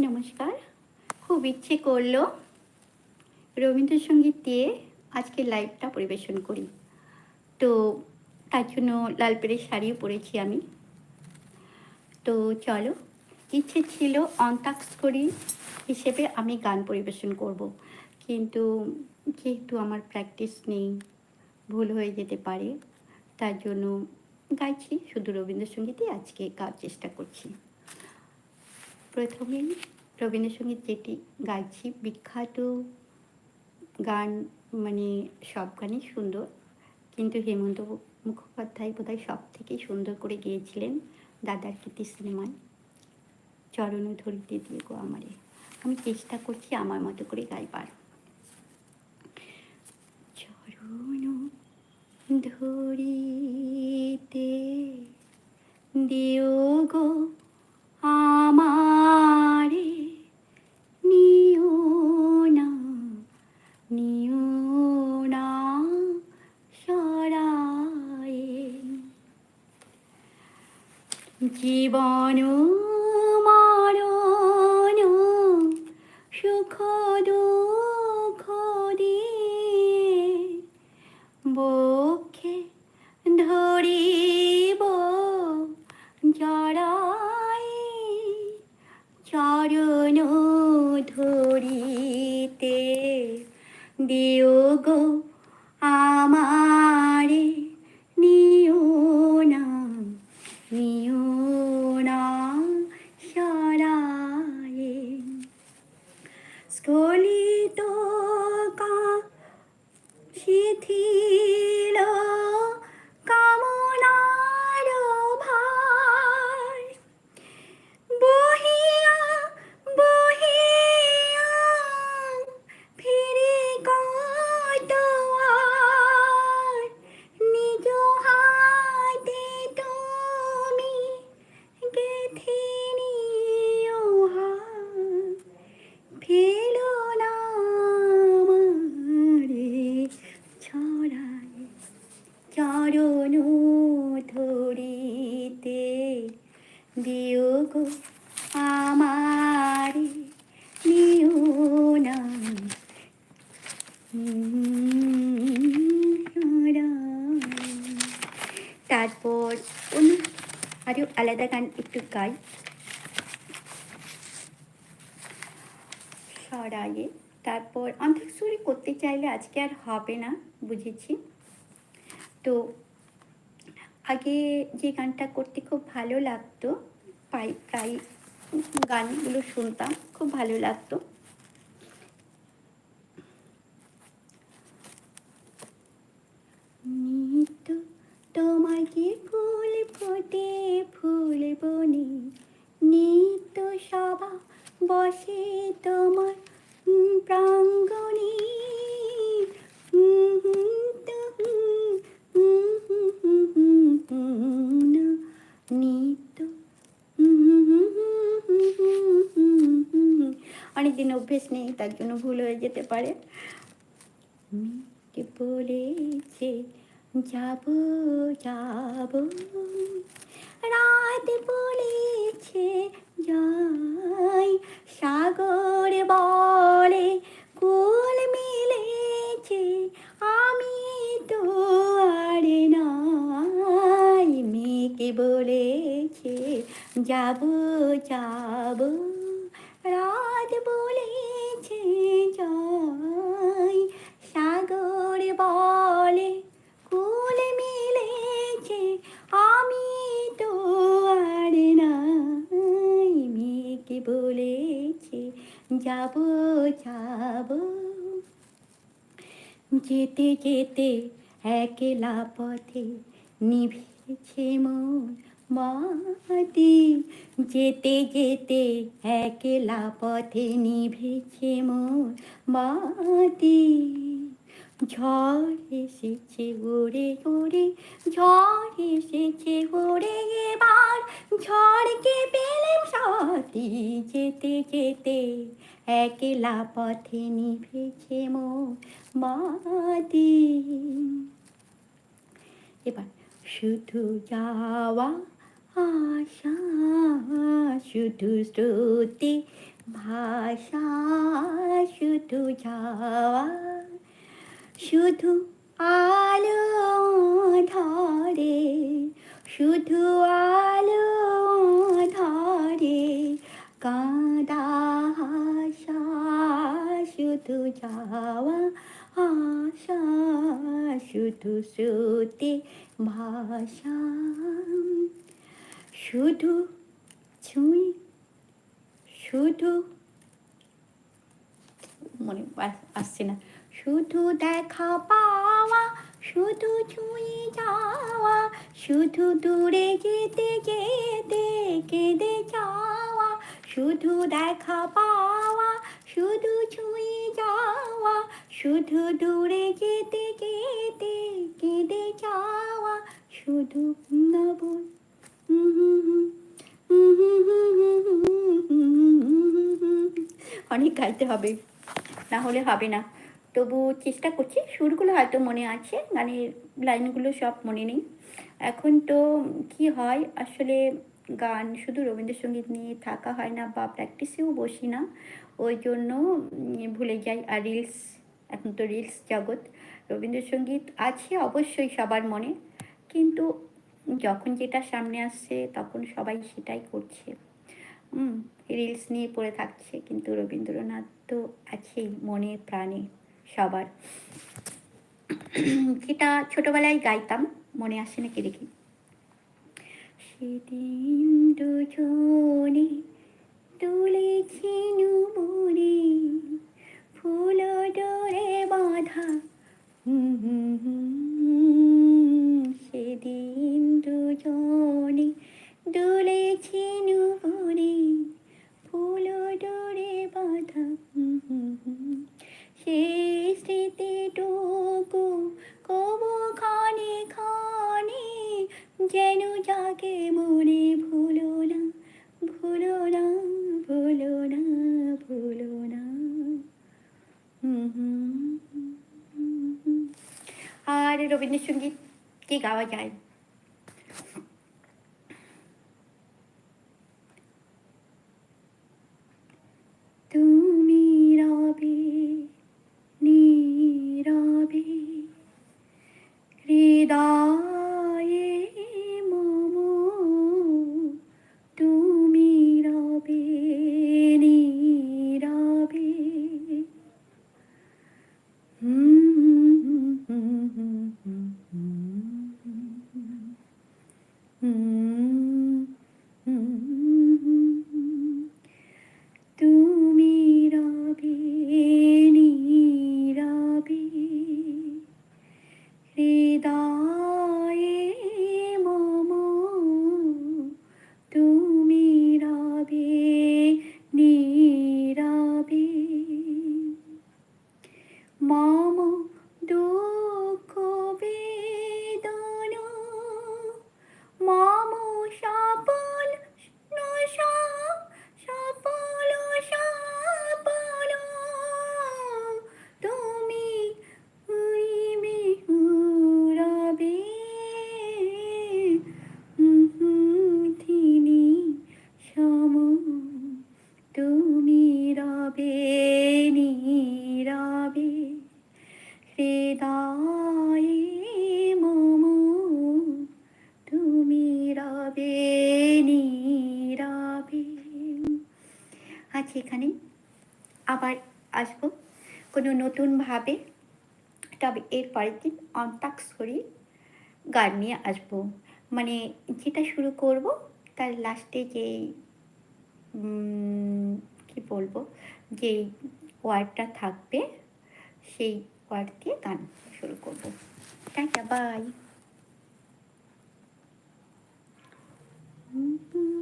নমস্কার। খুব ইচ্ছে করল রবীন্দ্রসঙ্গীত দিয়ে আজকে লাইভটা পরিবেশন করি। তো তার জন্য লাল পেড়ে শাড়িও পরেছি আমি। তো চলো, ইচ্ছে ছিল অন্তাক্ষরী হিসেবে আমি গান পরিবেশন করব। কিন্তু যেহেতু আমার প্র্যাকটিস নেই, ভুল হয়ে যেতে পারে, তার জন্য গাইছি, শুধু রবীন্দ্রসঙ্গীতই আজকে গাওয়ার চেষ্টা করছি। প্রথমেই রবীন্দ্রসঙ্গীত যেটি গাইছি, বিখ্যাত গান মানে সব গানই সুন্দর। কিন্তু হেমন্ত মুখোপাধ্যায় বোধহয় সব থেকেই সুন্দর করে গিয়েছিলেন দাদার কীর্তি সিনেমায়। চরণ ধরিতে দিয়ে গো আমারে। আমি চেষ্টা করছি আমার মতো করে গাইবার। চরণ ধরিতে জীবন Scoli. আমারে নিও না তারপর অন্য আরও আলাদা গান একটু গাই। সরায়ে। তারপর অন্তাক্ষরী করতে চাইলে আজকে আর হবে না, বুঝেছি। তো আগে যে গানটা করতে খুব ভালো লাগতো প্রায় প্রায় গানগুলো শুনতাম খুব ভালো লাগতো নিত্য তোমাকে ফুল ফোটে ফুল বনে নিত্য সভা বসে তোমার প্রাঙ্গণে নিত্য হুম। অনেকদিন অভ্যেস নেই, তার জন্য ভুল হয়ে যেতে পারে বলেছে যাব যাব রাত বলেছে, যাই সাগর বলে, কুল যাব যাব। রাত বলেছে যাই সাগর বলে, কুল মিলেছে। আমি তো আর নাই, মেঘ বলেছে, যাব যাব। যেতে যেতে একলা পথে নিভেছে মন। মাটি যেতে যেতে একলা পথে নিভেছে মন মাটি। ঝড় এসেছে ওরে ওরে, ঝড় এসেছে ওরে এবার। ঝড়কে পেলেম সাথী যেতে যেতে একলা পথে নিভেছে মন মাটি। এবার শুধু যাওয়া আশা শুধু শ্রুতি, ভাষা, শুধু যাওয়া, শুধু আলো ধরে, শুধু আলো ধরে, কাঁদা হাসা শুধু যাওয়া আশা শুধু শ্রুতি, ভাষা। শুধু ছুঁই শুধু মনে আসছে না। শুধু দেখা পাওয়া, শুধু ছুঁয়ে যাওয়া, শুধু দূরে যেতে যেতে, কেঁদে যাওয়া, শুধু দেখা পাওয়া, শুধু ছুঁয়ে যাওয়া, শুধু দূরে যেতে যেতে, কেঁদে যাওয়া, শুধু নবন অনেক গাইতে হবে, না হলে হবে না। তবু চেষ্টা করছি, সুরগুলো হয়তো মনে আছে, গানের লাইনগুলো সব মনে নেই। এখন তো কি হয়, আসলে গান শুধু রবীন্দ্রসঙ্গীত নিয়ে থাকা হয় না, বা প্র্যাকটিসেও বসি না। ওই জন্য ভুলে যাই। আর রিলস এখন তো রিলস জগৎ। রবীন্দ্রসঙ্গীত আছে অবশ্যই সবার মনে, কিন্তু যখন যেটা সামনে আসছে, তখন সবাই সেটাই করছে। হুম রিলস নিয়ে পড়ে থাকছে, কিন্তু রবীন্দ্রনাথ তো আছেই মনে প্রাণে সবার। যেটা ছোটবেলায় গাইতাম, মনে আসে নাকি দেখি? সেদিন দুজনে তুলেছি নুপুরে ফুল ficava, cara. মম দুঃখ আছি এখানে। আবার আসব। কোনো নতুনভাবে তবে এর পরের দিন অন্তাক্ষরী গান নিয়ে আসব। মানে যেটা শুরু করব, তার লাস্টে যেই কি বলব? যেই ওয়ার্ডটা থাকবে, সেই ওয়ার্ড দিয়ে গান শুরু করব। Tata bye Mm-hmm.